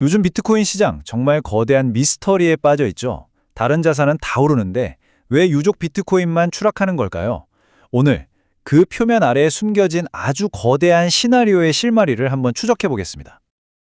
요즘 비트코인 시장 정말 거대한 미스터리에 빠져 있죠. 다른 자산은 다 오르는데 왜 유족 비트코인만 추락하는 걸까요? 오늘 그 표면 아래에 숨겨진 아주 거대한 시나리오의 실마리를 한번 추적해 보겠습니다.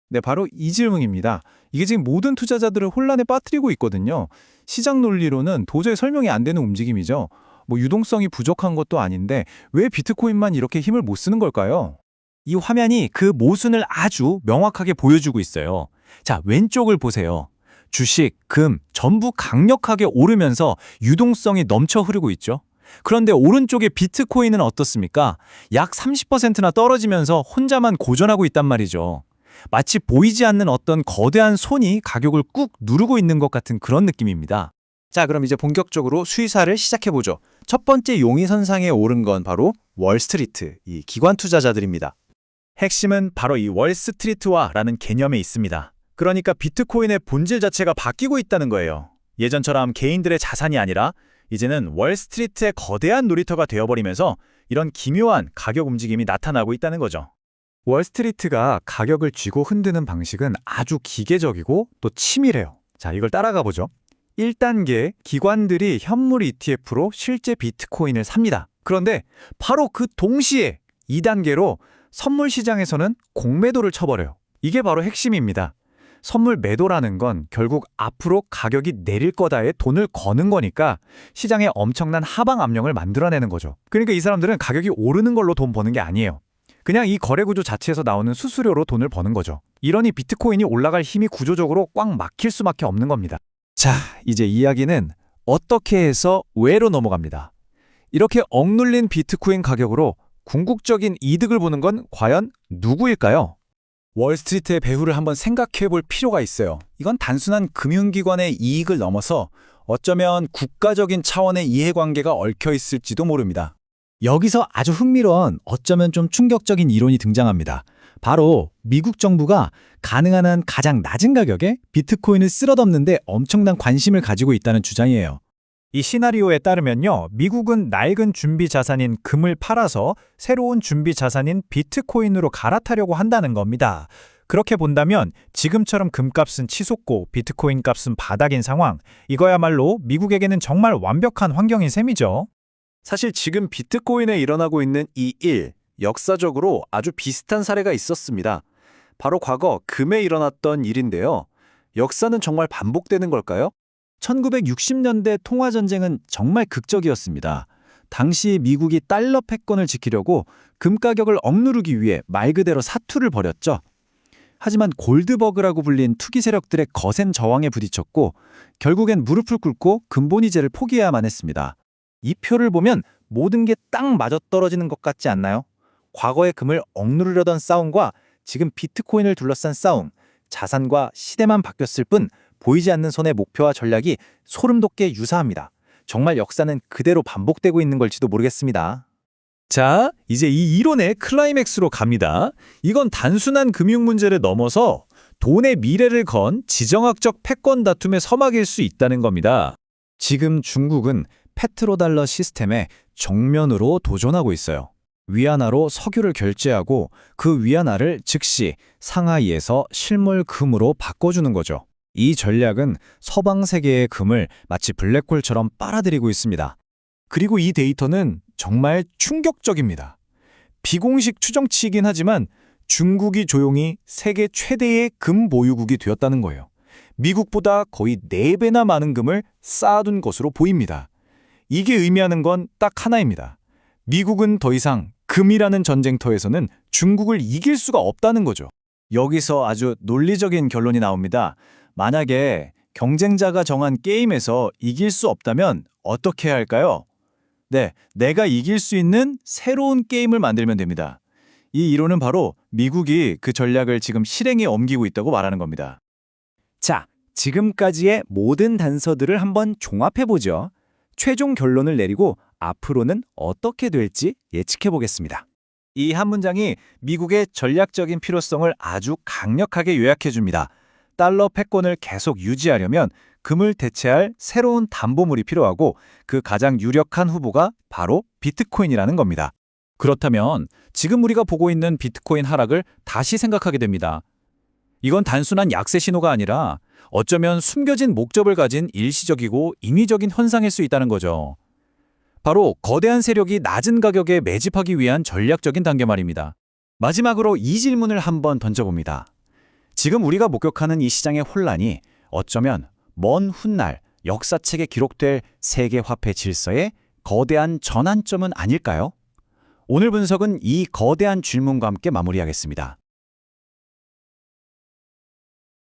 네, 바로 이 질문입니다. 이게 지금 모든 투자자들을 혼란에 빠뜨리고 있거든요. 시장 논리로는 도저히 설명이 안 되는 움직임이죠. 뭐 유동성이 부족한 것도 아닌데 왜 비트코인만 이렇게 힘을 못 쓰는 걸까요? 이 화면이 그 모순을 아주 명확하게 보여주고 있어요. 자, 왼쪽을 보세요. 주식, 금, 전부 강력하게 오르면서 유동성이 넘쳐 흐르고 있죠. 그런데 오른쪽의 비트코인은 어떻습니까? 약 30%나 떨어지면서 혼자만 고전하고 있단 말이죠. 마치 보이지 않는 어떤 거대한 손이 가격을 꾹 누르고 있는 것 같은 그런 느낌입니다. 자, 그럼 이제 본격적으로 수의사를 시작해보죠. 첫 번째 용의선상에 오른 건 바로 월스트리트, 이 기관 투자자들입니다. 핵심은 바로 이 월스트리트화라는 개념에 있습니다. 그러니까 비트코인의 본질 자체가 바뀌고 있다는 거예요. 예전처럼 개인들의 자산이 아니라 이제는 월스트리트의 거대한 놀이터가 되어버리면서 이런 기묘한 가격 움직임이 나타나고 있다는 거죠. 월스트리트가 가격을 쥐고 흔드는 방식은 아주 기계적이고 또 치밀해요. 자, 이걸 따라가 보죠. 1단계 기관들이 현물 ETF로 실제 비트코인을 삽니다. 그런데 바로 그 동시에 2단계로 선물 시장에서는 공매도를 쳐버려요. 이게 바로 핵심입니다. 선물 매도라는 건 결국 앞으로 가격이 내릴 거다에 돈을 거는 거니까 시장에 엄청난 하방 압력을 만들어내는 거죠. 그러니까 이 사람들은 가격이 오르는 걸로 돈 버는 게 아니에요. 그냥 이 거래 구조 자체에서 나오는 수수료로 돈을 버는 거죠. 이러니 비트코인이 올라갈 힘이 구조적으로 꽉 막힐 수밖에 없는 겁니다. 자, 이제 이야기는 어떻게 해서 왜로 넘어갑니다. 이렇게 억눌린 비트코인 가격으로 궁극적인 이득을 보는 건 과연 누구일까요? 월스트리트의 배후를 한번 생각해 볼 필요가 있어요. 이건 단순한 금융기관의 이익을 넘어서 어쩌면 국가적인 차원의 이해관계가 얽혀 있을지도 모릅니다. 여기서 아주 흥미로운 어쩌면 좀 충격적인 이론이 등장합니다. 바로 미국 정부가 가능한 한 가장 낮은 가격에 비트코인을 쓸어덮는데 엄청난 관심을 가지고 있다는 주장이에요. 이 시나리오에 따르면요, 미국은 낡은 준비 자산인 금을 팔아서 새로운 준비 자산인 비트코인으로 갈아타려고 한다는 겁니다. 그렇게 본다면 지금처럼 금값은 치솟고 비트코인 값은 바닥인 상황, 이거야말로 미국에게는 정말 완벽한 환경인 셈이죠. 사실 지금 비트코인에 일어나고 있는 이 일, 역사적으로 아주 비슷한 사례가 있었습니다. 바로 과거 금에 일어났던 일인데요. 역사는 정말 반복되는 걸까요? 1960년대 통화전쟁은 정말 극적이었습니다. 당시 미국이 달러 패권을 지키려고 금 가격을 억누르기 위해 말 그대로 사투를 벌였죠. 하지만 골드버그라고 불린 투기 세력들의 거센 저항에 부딪혔고 결국엔 무릎을 꿇고 금본위제를 포기해야만 했습니다. 이 표를 보면 모든 게 딱 맞아떨어지는 것 같지 않나요? 과거의 금을 억누르려던 싸움과 지금 비트코인을 둘러싼 싸움, 자산과 시대만 바뀌었을 뿐 보이지 않는 손의 목표와 전략이 소름 돋게 유사합니다. 정말 역사는 그대로 반복되고 있는 걸지도 모르겠습니다. 자, 이제 이 이론의 클라이맥스로 갑니다. 이건 단순한 금융 문제를 넘어서 돈의 미래를 건 지정학적 패권 다툼의 서막일 수 있다는 겁니다. 지금 중국은 페트로달러 시스템에 정면으로 도전하고 있어요. 위안화로 석유를 결제하고 그 위안화를 즉시 상하이에서 실물 금으로 바꿔주는 거죠. 이 전략은 서방 세계의 금을 마치 블랙홀처럼 빨아들이고 있습니다. 그리고 이 데이터는 정말 충격적입니다. 비공식 추정치이긴 하지만 중국이 조용히 세계 최대의 금 보유국이 되었다는 거예요. 미국보다 거의 4배나 많은 금을 쌓아둔 것으로 보입니다. 이게 의미하는 건 딱 하나입니다. 미국은 더 이상 금이라는 전쟁터에서는 중국을 이길 수가 없다는 거죠. 여기서 아주 논리적인 결론이 나옵니다. 만약에 경쟁자가 정한 게임에서 이길 수 없다면 어떻게 해야 할까요? 네, 내가 이길 수 있는 새로운 게임을 만들면 됩니다. 이 이론은 바로 미국이 그 전략을 지금 실행에 옮기고 있다고 말하는 겁니다. 자, 지금까지의 모든 단서들을 한번 종합해보죠. 최종 결론을 내리고 앞으로는 어떻게 될지 예측해 보겠습니다. 이 한 문장이 미국의 전략적인 필요성을 아주 강력하게 요약해 줍니다. 달러 패권을 계속 유지하려면 금을 대체할 새로운 담보물이 필요하고 그 가장 유력한 후보가 바로 비트코인이라는 겁니다. 그렇다면 지금 우리가 보고 있는 비트코인 하락을 다시 생각하게 됩니다. 이건 단순한 약세 신호가 아니라 어쩌면 숨겨진 목적을 가진 일시적이고 임의적인 현상일 수 있다는 거죠. 바로 거대한 세력이 낮은 가격에 매집하기 위한 전략적인 단계 말입니다. 마지막으로 이 질문을 한번 던져봅니다. 지금 우리가 목격하는 이 시장의 혼란이 어쩌면 먼 훗날 역사책에 기록될 세계 화폐 질서의 거대한 전환점은 아닐까요? 오늘 분석은 이 거대한 질문과 함께 마무리하겠습니다.